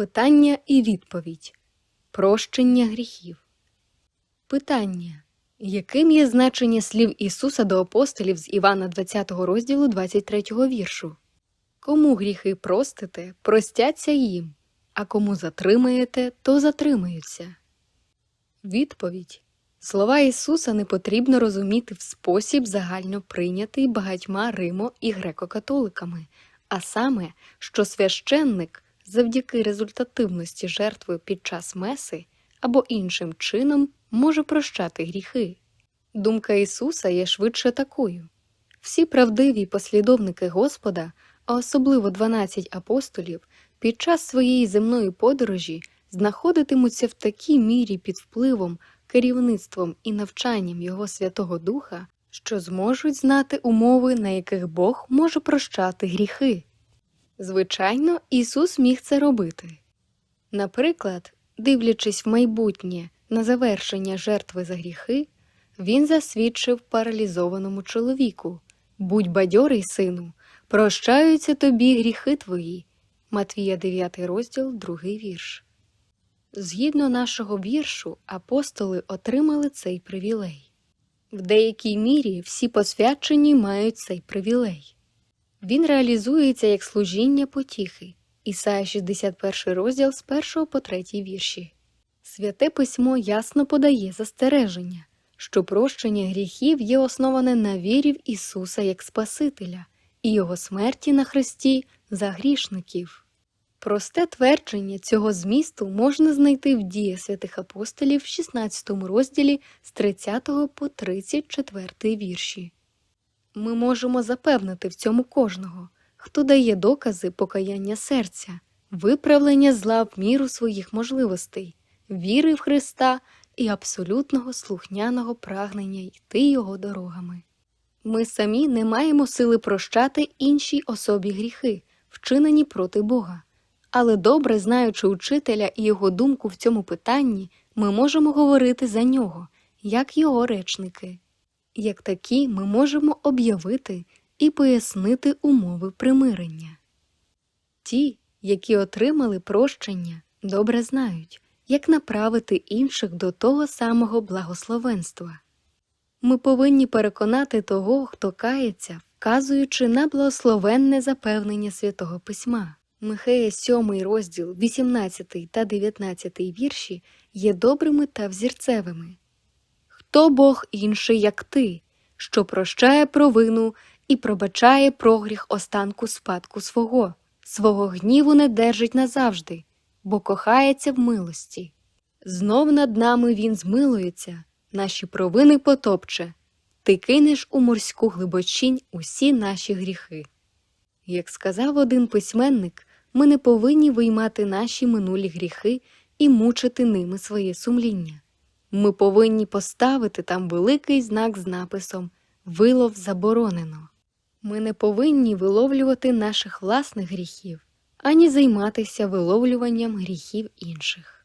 Питання і відповідь. Прощення гріхів. Питання. Яким є значення слів Ісуса до апостолів з Івана 20 розділу 23 віршу? Кому гріхи простите, простяться їм, а кому затримаєте, то затримаються. Відповідь. Слова Ісуса не потрібно розуміти в спосіб загально прийнятий багатьма Римо і греко-католиками, а саме, що священник завдяки результативності жертви під час меси або іншим чином може прощати гріхи. Думка Ісуса є швидше такою. Всі правдиві послідовники Господа, а особливо 12 апостолів, під час своєї земної подорожі знаходитимуться в такій мірі під впливом, керівництвом і навчанням Його Святого Духа, що зможуть знати умови, на яких Бог може прощати гріхи. Звичайно, Ісус міг це робити. Наприклад, дивлячись в майбутнє на завершення жертви за гріхи, він засвідчив паралізованому чоловіку Будь бадьорий, сину, прощаються тобі гріхи твої. Матвія 9 розділ, 2 вірш. Згідно нашого віршу, апостоли отримали цей привілей. В деякій мірі всі посвячені мають цей привілей. Він реалізується як служіння потіхи. Ісая 61 розділ з 1 по 3 вірші. Святе письмо ясно подає застереження, що прощення гріхів є основане на вірі в Ісуса як Спасителя і Його смерті на Христі за грішників. Просте твердження цього змісту можна знайти в дії святих апостолів в 16 розділі з 30 по 34 вірші. Ми можемо запевнити в цьому кожного, хто дає докази покаяння серця, виправлення зла в міру своїх можливостей, віри в Христа і абсолютного слухняного прагнення йти Його дорогами. Ми самі не маємо сили прощати іншій особі гріхи, вчинені проти Бога. Але добре знаючи учителя і його думку в цьому питанні, ми можемо говорити за нього, як його речники. Як такі ми можемо об'явити і пояснити умови примирення. Ті, які отримали прощення, добре знають, як направити інших до того самого благословенства. Ми повинні переконати того, хто кається, вказуючи на благословенне запевнення святого письма. Михея 7 розділ, 18 та 19 вірші є добрими та взірцевими. Хто Бог інший, як ти, що прощає провину і пробачає прогріх останку спадку свого, свого гніву не держить назавжди, бо кохається в милості. Знов над нами він змилується, наші провини потопче, ти кинеш у морську глибочінь усі наші гріхи. Як сказав один письменник, ми не повинні виймати наші минулі гріхи і мучити ними своє сумління. Ми повинні поставити там великий знак з написом Вилов заборонено. Ми не повинні виловлювати наших власних гріхів, ані займатися виловлюванням гріхів інших.